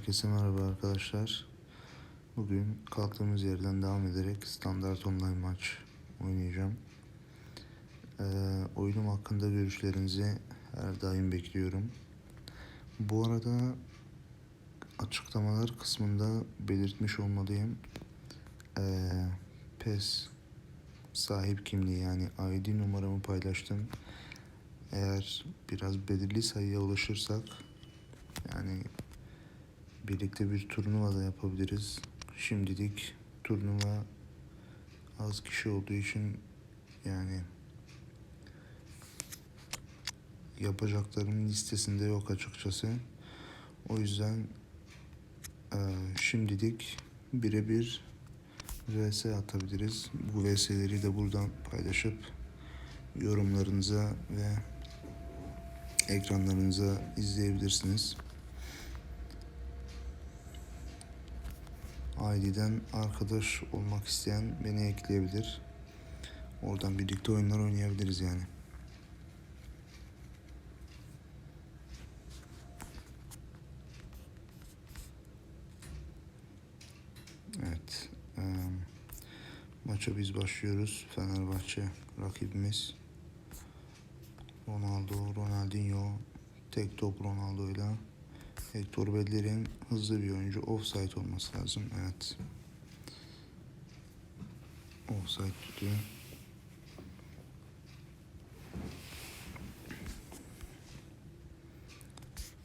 Herkese merhaba arkadaşlar. Bugün kaldığımız yerden devam ederek standart online maç oynayacağım. Ee, oyunum hakkında görüşlerinizi her daim bekliyorum. Bu arada açıklamalar kısmında belirtmiş olmalıyım. Ee, PES sahip kimliği yani ID numaramı paylaştım. Eğer biraz belirli sayıya ulaşırsak yani birlikte bir turnuva da yapabiliriz. Şimdilik turnuva az kişi olduğu için yani yapacaklarımın listesinde yok açıkçası. O yüzden eee, şimdilik birebir VS atabiliriz. Bu VS'leri de buradan paylaşıp yorumlarınıza ve ekranlarınıza izleyebilirsiniz. ID'den arkadaş olmak isteyen beni ekleyebilir. Oradan birlikte oyunlar oynayabiliriz yani. Evet. eee, maça biz başlıyoruz. Fenerbahçe rakibimiz. Ronaldo, Ronaldinho, tek top Ronaldo ile Hector Bellerin hızlı bir oyuncu. Offside olması lazım. Evet. Offside tutuyor.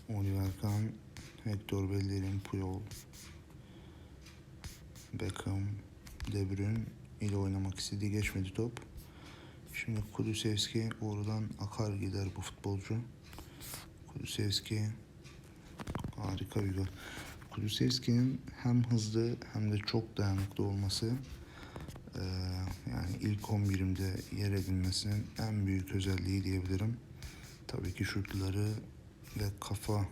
Oliver Kahn, Hector Bellerin, Puyol, Beckham, De Bruyne ile oynamak istediği geçmedi top. Şimdi Kulusevski oradan akar gider bu futbolcu. Kulusevski harika bir gol. Kulusevski'nin hem hızlı hem de çok dayanıklı olması eee, yani ilk 11'imde yer edinmesinin en büyük özelliği diyebilirim. Tabii ki şutları ve kafa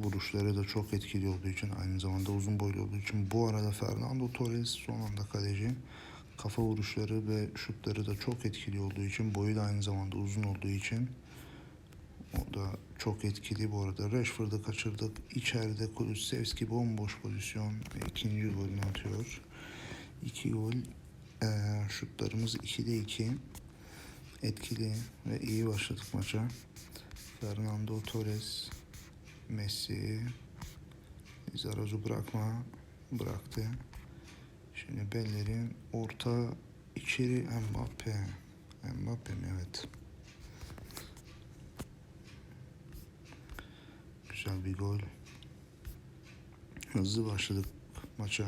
vuruşları da çok etkili olduğu için aynı zamanda uzun boylu olduğu için bu arada Fernando Torres son anda kaleci kafa vuruşları ve şutları da çok etkili olduğu için boyu da aynı zamanda uzun olduğu için o da çok etkili bu arada. Rashford'u kaçırdık. İçeride Kulusevski bomboş pozisyon ikinci golünü atıyor. İki gol. Ee, şutlarımız 2'de 2. Etkili ve iyi başladık maça. Fernando Torres, Messi, Zaraz'ı bırakma bıraktı. Şimdi Bellerin orta içeri Mbappe. Mbappe mi? Evet. Güzel bir gol. Hızlı başladık maça.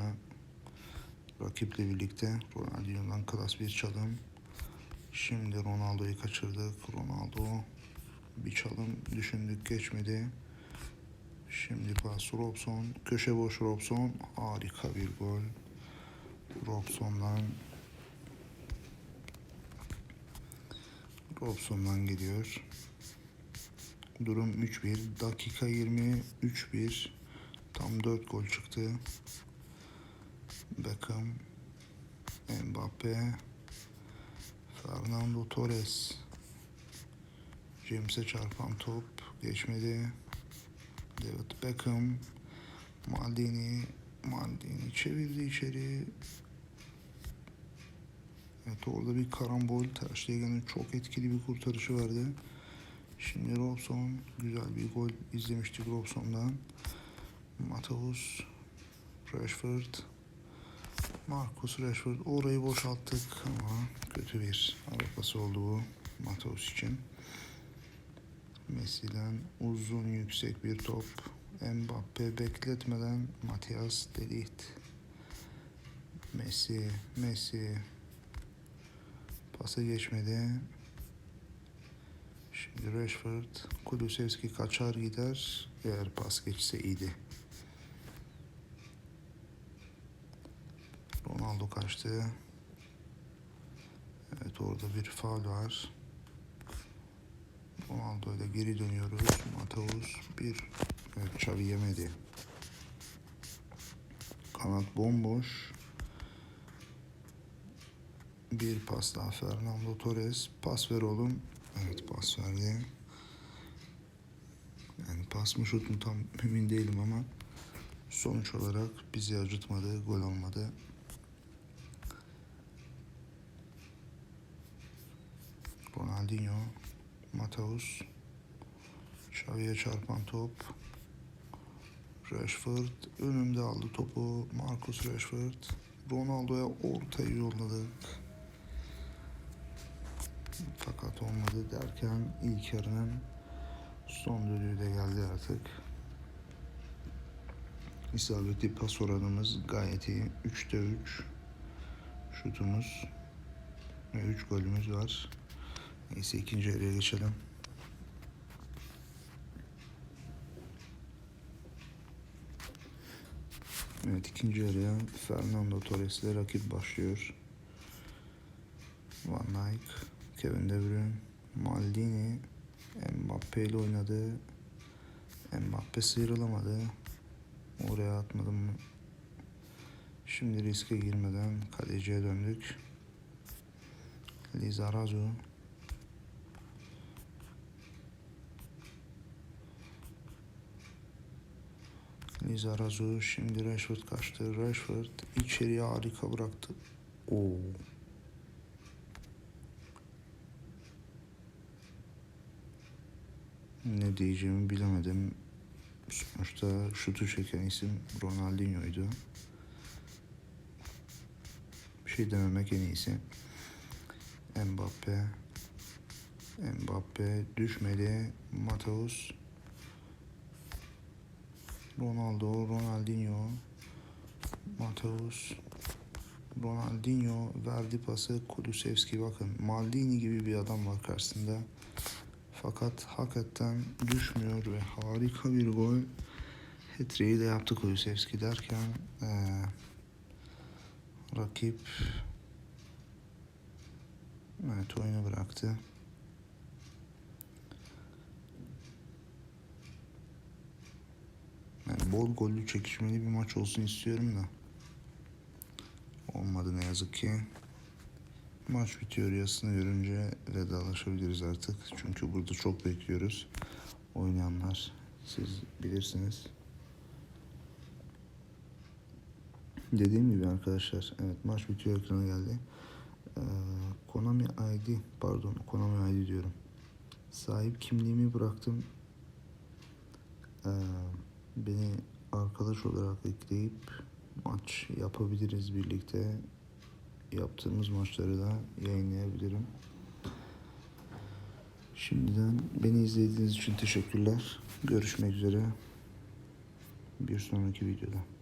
Rakiple birlikte Ronaldinho'dan klas bir çalım. Şimdi Ronaldo'yu kaçırdık. Ronaldo bir çalım düşündük geçmedi. Şimdi pas Robson. Köşe boş Robson. Harika bir gol. Robson'dan Robson'dan geliyor. Durum 3-1. Dakika 20 3-1. Tam 4 gol çıktı. Beckham, Mbappe, Fernando Torres. James'e çarpan top geçmedi. David Beckham, Maldini, Maldini çevirdi içeri. Evet orada bir karambol. Terştegen'in çok etkili bir kurtarışı vardı. Şimdi Robson güzel bir gol izlemiştik Robson'dan. Mateus, Rashford, Marcus Rashford orayı boşalttık ama kötü bir arabası oldu bu Mateus için. Messi'den uzun yüksek bir top. Mbappe bekletmeden Matias Delit. Messi, Messi pası geçmedi. Şimdi Rashford, Kulusevski kaçar gider. Eğer pas geçse iyiydi. Ronaldo kaçtı. Evet orada bir faul var. Ronaldo ile geri dönüyoruz. Mateus bir evet, Xavi yemedi. Kanat bomboş. Bir pas daha Fernando Torres. Pas ver oğlum. Evet pas verdi. Yani pas mı şut mu tam emin değilim ama sonuç olarak bizi acıtmadı, gol olmadı. Ronaldinho, Mateus, Xavi'ye çarpan top. Rashford önünde aldı topu. Marcus Rashford. Ronaldo'ya ortayı yolladık. Fakat olmadı derken ilk yarının son düdüğü de geldi artık. İsabetli pas oranımız gayet iyi. 3'te 3 şutumuz ve 3 golümüz var. Neyse ikinci yarıya geçelim. Evet ikinci yarıya Fernando Torres ile rakip başlıyor. Van Dijk, Kevin De Bruyne, Maldini, Mbappe ile oynadı. Mbappe sıyrılamadı. Oraya atmadım? Şimdi riske girmeden kaleciye döndük. Lizarazu. Lizarazu şimdi Rashford kaçtı. Rashford içeriye harika bıraktı. Oo. Ne diyeceğimi bilemedim. Sonuçta şutu çeken isim Ronaldinho'ydu. Bir şey dememek en iyisi. Mbappe. Mbappe düşmedi. Mateus. Ronaldo, Ronaldinho. Mateus. Ronaldinho verdi pası Kulusevski bakın Maldini gibi bir adam var karşısında. Fakat hakikaten düşmüyor ve harika bir gol. Hat-trick'i de yaptı Kulusevski derken eee, rakip evet oyunu bıraktı. Yani bol gollü çekişmeli bir maç olsun istiyorum da. Olmadı ne yazık ki. Maç bitiyor yasını görünce vedalaşabiliriz artık. Çünkü burada çok bekliyoruz. Oynayanlar siz bilirsiniz. Dediğim gibi arkadaşlar evet maç bitiyor ekrana geldi. Ee, Konami ID pardon Konami ID diyorum. Sahip kimliğimi bıraktım. Ee, beni arkadaş olarak ekleyip maç yapabiliriz birlikte. Yaptığımız maçları da yayınlayabilirim. Şimdiden beni izlediğiniz için teşekkürler. Görüşmek üzere. Bir sonraki videoda.